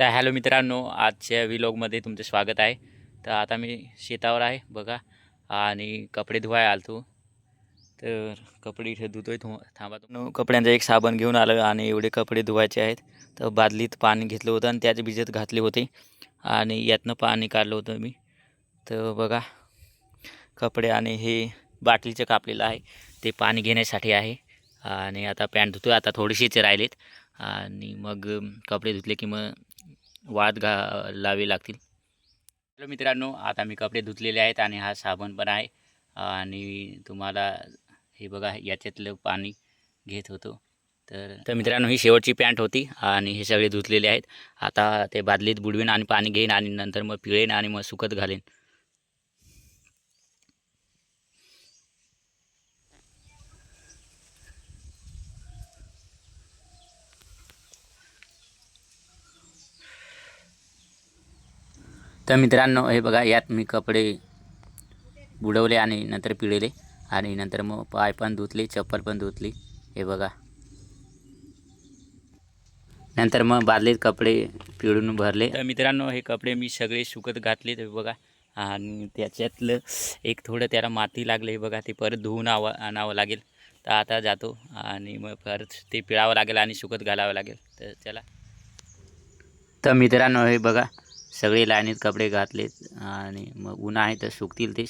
तर हॅलो मित्रांनो आजच्या व्हिलॉगमध्ये तुमचं स्वागत आहे. तर आता मी शेतावर आहे बघा आणि कपडे धुवाय आलतो. तर कपडे इथे धुतोय थो थांबा तो. कपड्यांचा एक साबण घेऊन आलं आणि एवढे कपडे धुवायचे आहेत. तर बादलीत पाणी घेतलं होतं आणि त्याचे भिजत घातले होते. आणि यातनं पाणी काढलं होतं मी. तर बघा कपडे आणि हे बाटलीचं कापलेलं आहे. ते पाणी घेण्यासाठी आहे. आणि आता पॅन्ट धुतो आता थोडीशीच राहिलेत. आणि मग कपडे धुतले की मग वाळत घा लावे लागतील. हॅलो मित्रांनो आता मी कपडे धुतलेले आहेत आणि हा साबण पण आहे. आणि तुम्हाला हे बघा याच्यातलं पाणी घेत होतो. तर तर मित्रांनो ही शेवटची पॅन्ट होती आणि हे सगळे धुतलेले आहेत. आता ते बादलीत बुडवीन आणि पाणी घेईन आणि नंतर मग पिळेन आणि मग सुकत घालेन. तर मित्रांनो हे बघा यात मी कपडे बुडवले आणि नंतर पिळले आणि नंतर मग पाय पण धुतले चप्पल पण धुतली. हे बघा. नंतर मग बादलीत कपडे पिळून भरले. तर मित्रांनो हे कपडे मी सगळे सुकत घातले ते बघा. आणि त्याच्यातलं एक थोडं त्याला माती लागले हे बघा. ते परत धुवून आवा आणावं लागेल. तर आता जातो आणि मग परत ते पिळावं लागेल आणि सुकत घालावं लागेल. तर चला. तर मित्रांनो हे बघा. सगळे लाईनीत कपडे घातलेत आणि मग उन्हा आहे तर सुकतील ते.